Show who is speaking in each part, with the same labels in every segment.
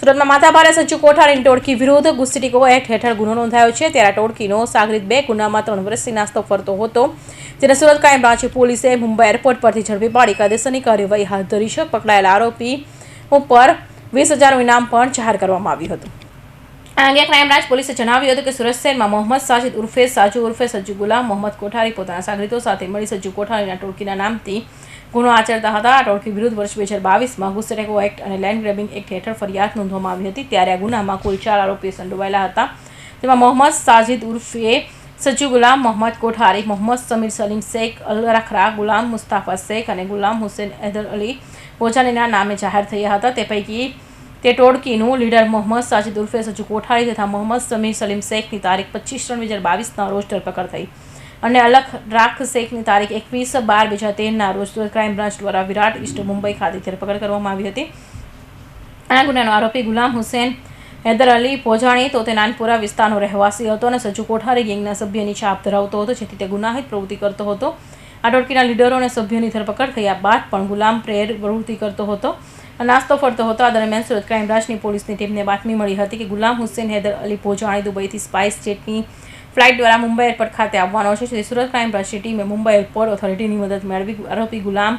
Speaker 1: સુરતમાં માથાભારે સજ્જુ કોઠારીની ટોળકી વિરુદ્ધ ગુસ્સીટીકો એક્ટ હેઠળ ગુનો નોંધાયો છે. ત્યારે ટોળકીનો સાગરીત બે ગુનામાં ત્રણ વર્ષથી નાસ્તો ફરતો હતો. જેને સુરત ક્રાઇમ બ્રાન્ચ પોલીસે મુંબઈ એરપોર્ટ પરથી ઝડપી પાડી કાયદેસરની કાર્યવાહી હાથ ધરી છે. પકડાયેલા આરોપી ઉપર વીસ હજારનું ઇનામ પણ જાહેર કરવામાં આવ્યું હતું. આ અંગે ક્રાઇમ પોલીસે જણાવ્યું હતું કે સુરત શહેરમાં મોહમ્મદ સાજિદ ઉર્ફે સાજુ ઉર્ફે સજ્જુ ગુલામ, મોહમ્મદ કોઠારી પોતાના સાગરીતો સાથે મળી સજ્જુ કોઠારીના ટોળકીના નામથી ગુનો આચરતા હતા. આ ટોળકી વિરુદ્ધ વર્ષ બે હજાર બાવીસમાં ગુસ્સેટેકો એક્ટ અને લેન્ડ ગ્રેબિંગ એક્ટ હેઠળ ફરિયાદ નોંધવામાં આવી હતી. ત્યારે આ ગુનામાં કુલ ચાર આરોપીઓ સંડોવાયેલા હતા. તેમાં મોહમ્મદ સાજિદ ઉર્ફે સજ્જુ ગુલામ, મોહમ્મદ કોઠારી, મોહમ્મદ સમીર સલીમ શેખ, અલ રખરા, ગુલામ મુસ્તાફા શેખ અને ગુલામ હુસેન એદર અલી કોચાનીના નામે જાહેર થયા હતા. તે પૈકી તે ટોળકીનું લીડર મોહમ્મદ સાજિદ ઉર્ફે સજ્જુ કોઠારી તથા મોહમ્મદ સમીર સલીમ શેખની તારીખ પચીસ ત્રણ બે હજાર બાવીસના રોજ ધરપકડ થઈ. અને અલખ રાખ શેખની તારીખ એકવીસ બાર બે હજાર તેરના રોજ ક્રાઇમ બ્રાન્ચ દ્વારા વિરાટ ઈસ્ટ મુંબઈ ખાતે ધરપકડ કરવામાં આવી હતી. આ ગુનાનો આરોપી ગુલામ હુસેન હૈદર અલી પોજાણી તો તે નાનપુરા વિસ્તારનો રહેવાસી હતો અને સજુ કોઠારી ગેંગના સભ્યની છાપ ધરાવતો હતો, જેથી તે ગુનાહિત પ્રવૃત્તિ કરતો હતો. આ ટોળકીના લીડરો અને સભ્યોની ધરપકડ થયા બાદ પણ ગુલામ પ્રેર પ્રવૃત્તિ કરતો હતો. નાસ્તો ફરતો હતો. આ દરમિયાન સુરત ક્રાઇમ બ્રાન્ચની પોલીસની ટીમને બાતમી મળી હતી કે ગુલામ હુસેન હૈદર અલી પોજાણી દુબઈથી સ્પાઇસ જેટની ફ્લાઇટ દ્વારા મુંબઈ એરપોર્ટ ખાતે આવવાનો છે. જેથી સુરત ક્રાઇમ બ્રાન્ચની ટીમે મુંબઈ એરપોર્ટ ઓથોરિટીની મદદ મેળવી. આરોપી ગુલામ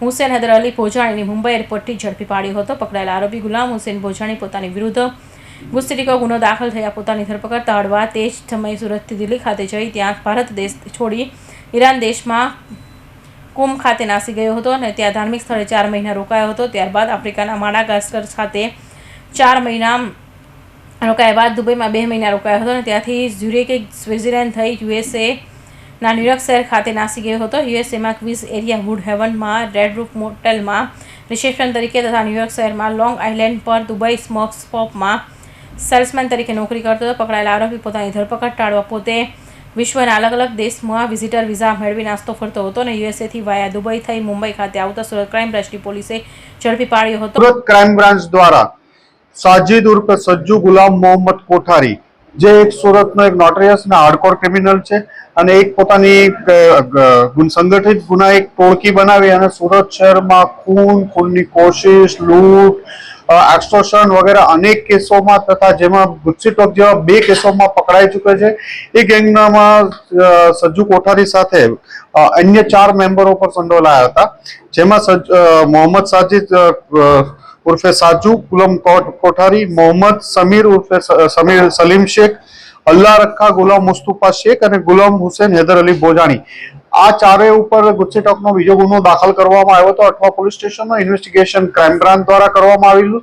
Speaker 1: હુસેન હૈદર અલી ભોજાણીની મુંબઈ એરપોર્ટથી ઝડપી પાડ્યો હતો. પકડાયેલા આરોપી ગુલામ હુસેન ભોજાણી પોતાની વિરુદ્ધ ગુસ્તીકો ગુનો દાખલ થયા પોતાની ધરપકડ તાળવા તે જ સમયે સુરતથી દિલ્હી ખાતે જઈ ત્યાં ભારત દેશ છોડી ઈરાન દેશમાં કુમ ખાતે નાસી ગયો હતો અને ત્યાં ધાર્મિક સ્થળે ચાર મહિના રોકાયો હતો. ત્યારબાદ આફ્રિકાના માડાગાસ્કર ખાતે ચાર મહિના રોકાયા બાદ દુબઈમાં બે મહિના રોકાયો હતો અને ત્યાંથી ઝ્યુરેક સ્વિટ્ઝરલેન્ડ થઈ યુએસએ ના ન્યુયોર્ક શહેર ખાતે નાસી ગયો હતો. યુએસએમાં ક્વિઝ એરિયા વુડ હેવનમાં, રેડ રૂફ મોટેલમાં, રિસેપ્શન તરીકે તથા ન્યુયોર્ક શહેરમાં, લોંગ આઇલેન્ડ પર દુબઈ સ્મોક્સ પોપમાં સેલ્સમેન તરીકે નોકરી કરતો હતો. પકડાયેલા આરોપી પોતાની ધરપકડ ટાળવા પોતે વિશ્વના અલગ અલગ દેશમાં વિઝિટર વિઝા મેળવી નાસ્તો ફરતો હતો અને યુએસએથી વાયા દુબઈ થઈ મુંબઈ ખાતે આવતા સુરત ક્રાઇમ બ્રાન્ચની પોલીસે ઝડપી પાડ્યો હતો.
Speaker 2: સુરત ક્રાઇમ બ્રાન્ચ દ્વારા સાજિદ ઉર્ફે સજ્જુ ગુલામ મોહમ્મદ કોઠારી. જે એક સુરતનો એક નોટરિયસ અને હાર્ડકોર ક્રિમિનલ છે અને એક પોતાની સંગઠિત ગુના ગુનાહિત ટોળકી બનાવી અને સુરત શહેરમાં ખૂન, ખૂનની કોશિશ, લૂંટ એક્સટોશન વગેરે અનેક કેસોમાં તથા જેમાં ગુસ્સી ટોક જેવા બે કેસોમાં પકડાઈ ચૂકે છે. એ ગેંગનામાં સજ્જુ કોઠારી સાથે અન્ય ચાર મેમ્બરો પર સંડોલાયા હતા. જેમાં મોહમ્મદ સાજિદ ઉર્ફે સાજુ ગુલામ કોઠારી, મોહમ્મદ, સમીર ઉર્ફે સમીર સલીમ શેખ અલ્લાહ રખા, ગુલામ મુસ્તુફા શેખ અને ગુલામ હુસેન હૈદર અલી બોજાણી આ ચારેય ઉપર ગુસ્સી ટોકનો બીજો ગુનો દાખલ કરવામાં આવ્યો હતો. અઠવા પોલીસ સ્ટેશનમાં ઇન્વેસ્ટિગેશન ક્રાઇમ બ્રાન્ચ દ્વારા કરવામાં આવેલું.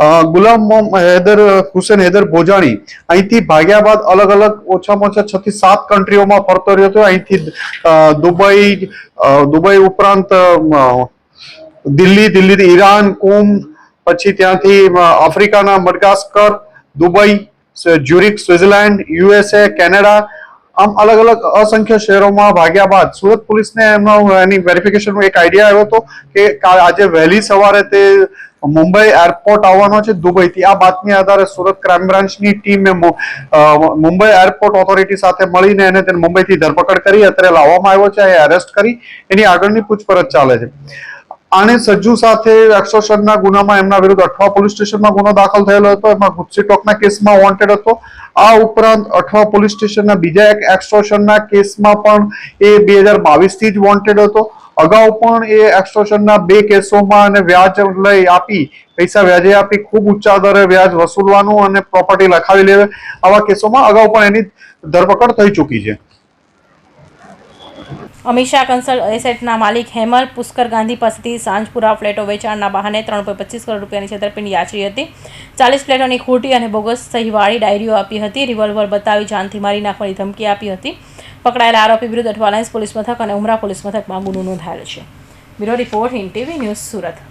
Speaker 2: ગુલામ હૈદર હુસેન, હૈદર ભોજાણી અહીંથી ભાગ્યા બાદ અલગ અલગ ઓછામાં ઓછા છ થી સાત કન્ટ્રીઓમાં ફરતો રહ્યો હતો. અહીંથી દુબઈ દુબઈ ઉપરાંત દિલ્હી, દિલ્હીથી ઈરાન, કુમ, પછી ત્યાંથી આફ્રિકાના Madagascar, Dubai Zurich Switzerland USA, Canada આમ અલગ અલગ અસંખ્ય શહેરોમાં ભાગ્યા બાદ સુરત પોલીસને એમનો એની વેરિફિકેશનનો એક આઈડિયા આવ્યો હતો કે આજે વહેલી સવારે તે મુંબઈ એરપોર્ટ આવવાનો છે, દુબઈથી. આ બાતમી આધારે સુરત ક્રાઇમ બ્રાન્ચની ટીમે મુંબઈ એરપોર્ટ ઓથોરિટી સાથે મળીને એને તેને મુંબઈથી ધરપકડ કરી, અત્યારે લાવવામાં આવ્યો છે એ અરેસ્ટ કરી. એની આગળની પૂછપરછ ચાલે છે. આણે સજ્જુ સાથે એક્સોશનના ગુનામાં એમના વિરુદ્ધ અઠવા પોલીસ સ્ટેશનમાં ગુનો દાખલ થયેલો હતો. એમાં ગુસ્સી ટોકના કેસમાં વોન્ટેડ હતો. આ ઉપરાંત અઠવા પોલીસ સ્ટેશનના બીજા એક એક્સટોર્શનના કેસમાં પણ એ બે હજાર બાવીસથી જ વોન્ટેડ હતો. અગાઉ પણ એ એક્સટોર્શનના બે કેસોમાં અને વ્યાજ લઈ આપી, પૈસા વ્યાજે આપી, ખૂબ ઊંચા દરે વ્યાજ વસૂલવાનું અને પ્રોપર્ટી લખાવી લેવે. આવા કેસોમાં અગાઉ પણ એની ધરપકડ થઈ ચૂકી છે.
Speaker 1: અમિત શાહ કન્સલ્ટ એસેટના માલિક હેમલ પુષ્કર ગાંધી પાસેથી સાંજપુરા ફ્લેટો વેચાણના બહાને ત્રણ પોઈન્ટ પચીસ કરોડ રૂપિયાની છેતરપિંડી આચરી હતી. ચાલીસ ફ્લેટોની ખોટી અને બોગસ સહીવાળી ડાયરીઓ આપી હતી. રિવોલ્વર બતાવી જાનથી મારી નાખવાની ધમકી આપી હતી. પકડાયેલા આરોપી વિરુદ્ધ અઠવાલાઇન્સ પોલીસ મથક અને ઉમરા પોલીસ મથકમાં ગુનો નોંધાયેલો છે. Bureau report in TV news Surat.